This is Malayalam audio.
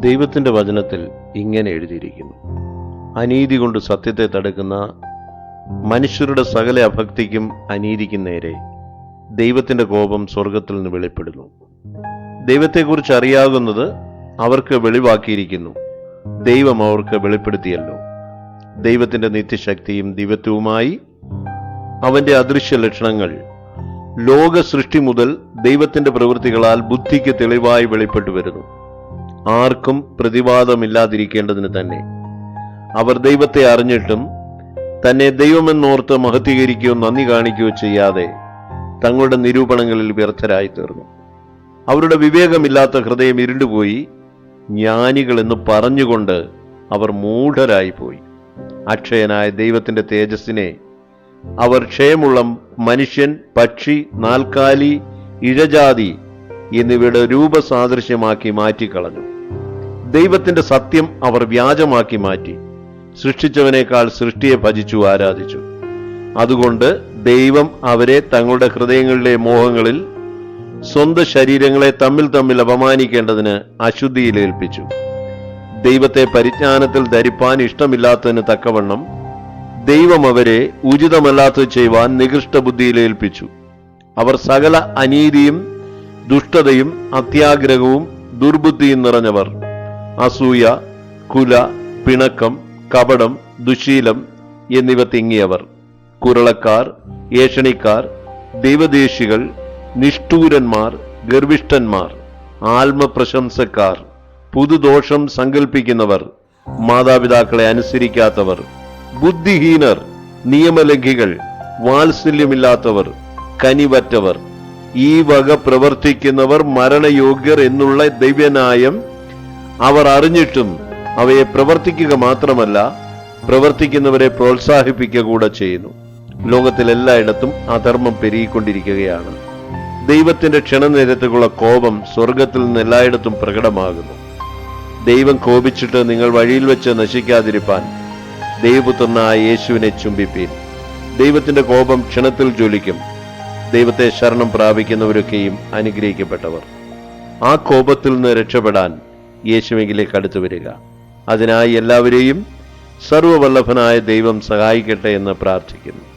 ദൈവത്തിന്റെ വചനത്തിൽ ഇങ്ങനെ എഴുതിയിരിക്കുന്നു. അനീതി കൊണ്ട് സത്യത്തെ തടുക്കുന്ന മനുഷ്യരുടെ സകല അഭക്തിക്കും അനീതിക്കും നേരെ ദൈവത്തിന്റെ കോപം സ്വർഗത്തിൽ നിന്ന് വെളിപ്പെടുന്നു. ദൈവത്തെക്കുറിച്ച് അറിയാകുന്നത് അവർക്ക് വെളിവാക്കിയിരിക്കുന്നു. ദൈവം അവർക്ക് വെളിപ്പെടുത്തിയല്ലോ. ദൈവത്തിന്റെ നിത്യശക്തിയും ദിവ്യത്വവുമായി അവന്റെ അദൃശ്യ ലക്ഷണങ്ങൾ ലോക സൃഷ്ടി മുതൽ ദൈവത്തിന്റെ പ്രവൃത്തികളാൽ ബുദ്ധിക്ക് തെളിവായി വെളിപ്പെട്ടു വരുന്നു ആർക്കും പ്രതിവാദമില്ലാതിരിക്കേണ്ടതിന് തന്നെ. അവർ ദൈവത്തെ അറിഞ്ഞിട്ടും തന്നെ ദൈവമെന്നോർത്ത് മഹത്വീകരിക്കുകയോ നന്ദി കാണിക്കുകയോ ചെയ്യാതെ തങ്ങളുടെ നിരൂപണങ്ങളിൽ വ്യർത്ഥരായി തീർന്നു അവരുടെ വിവേകമില്ലാത്ത ഹൃദയം ഇരുണ്ടുപോയി. ജ്ഞാനികളെന്ന് പറഞ്ഞുകൊണ്ട് അവർ മൂഢരായി പോയി അക്ഷയനായ ദൈവത്തിന്റെ തേജസ്സിനെ അവർ ക്ഷയമുള്ള മനുഷ്യൻ പക്ഷി നാൽക്കാലി ഇഴജാതി എന്നിവയുടെ രൂപസാദൃശ്യമാക്കി മാറ്റിക്കളഞ്ഞു. ദൈവത്തിന്റെ സത്യം അവർ വ്യാജമാക്കി മാറ്റി. സൃഷ്ടിച്ചവനേക്കാൾ സൃഷ്ടിയെ ഭജിച്ചു ആരാധിച്ചു. അതുകൊണ്ട് ദൈവം അവരെ തങ്ങളുടെ ഹൃദയങ്ങളിലെ മോഹങ്ങളിൽ സ്വന്തം ശരീരങ്ങളെ തമ്മിൽ തമ്മിൽ അപമാനിക്കേണ്ടതിന് അശുദ്ധിയിൽ ഏൽപ്പിച്ചു. ദൈവത്തെ പരിജ്ഞാനത്തിൽ ധരിപ്പാൻ ഇഷ്ടമില്ലാത്തതിന് തക്കവണ്ണം ദൈവം അവരെ ഉചിതമല്ലാത്തത് ചെയ്യുവാൻ നികൃഷ്ട ബുദ്ധിയിൽ ഏൽപ്പിച്ചു. അവർ സകല അനീതിയും ദുഷ്ടതയും അത്യാഗ്രഹവും ദുർബുദ്ധിയും നിറഞ്ഞവർ. അസൂയ കുല പിണക്കം കപടം ദുശീലം എന്നിവ തിങ്ങിയവർ. കുരളക്കാർ ഏഷണിക്കാർ ദൈവദേശികൾ നിഷ്ഠൂരന്മാർ ഗർഭിഷ്ഠന്മാർ ആത്മപ്രശംസക്കാർ പുതുദോഷം സങ്കല്പിക്കുന്നവർ മാതാപിതാക്കളെ അനുസരിക്കാത്തവർ ബുദ്ധിഹീനർ നിയമലംഘികൾ വാത്സല്യമില്ലാത്തവർ കനിവറ്റവർ ഈ വക പ്രവർത്തിക്കുന്നവർ മരണയോഗ്യർ എന്നുള്ള ദൈവനായം അവർ അറിഞ്ഞിട്ടും അവയെ പ്രവർത്തിക്കുക മാത്രമല്ല പ്രവർത്തിക്കുന്നവരെ പ്രോത്സാഹിപ്പിക്കുക കൂടെ ചെയ്യുന്നു. ലോകത്തിലെല്ലായിടത്തും അധർമ്മം പെരുകിക്കൊണ്ടിരിക്കുകയാണ്. ദൈവത്തിന്റെ ക്ഷണനേരത്തുള്ള കോപം സ്വർഗത്തിൽ നിന്ന് എല്ലായിടത്തും പ്രകടമാകുന്നു. ദൈവം കോപിച്ചിട്ട് നിങ്ങൾ വഴിയിൽ വെച്ച് നശിക്കാതിരിപ്പാൻ ദൈവപുത്രനായ യേശുവിനെ ചുംബിപ്പീൻ. ദൈവത്തിന്റെ കോപം ക്ഷണത്തിൽ ജ്വലിക്കും. ദൈവത്തെ ശരണം പ്രാപിക്കുന്നവരൊക്കെയും അനുഗ്രഹിക്കപ്പെട്ടവർ. ആ കോപത്തിൽ നിന്ന് രക്ഷപ്പെടാൻ യേശുവെങ്കിലേക്ക് അടുത്തു വരിക. അതിനായി എല്ലാവരെയും സർവവല്ലഭനായ ദൈവം സഹായിക്കട്ടെ എന്ന് പ്രാർത്ഥിക്കുന്നു.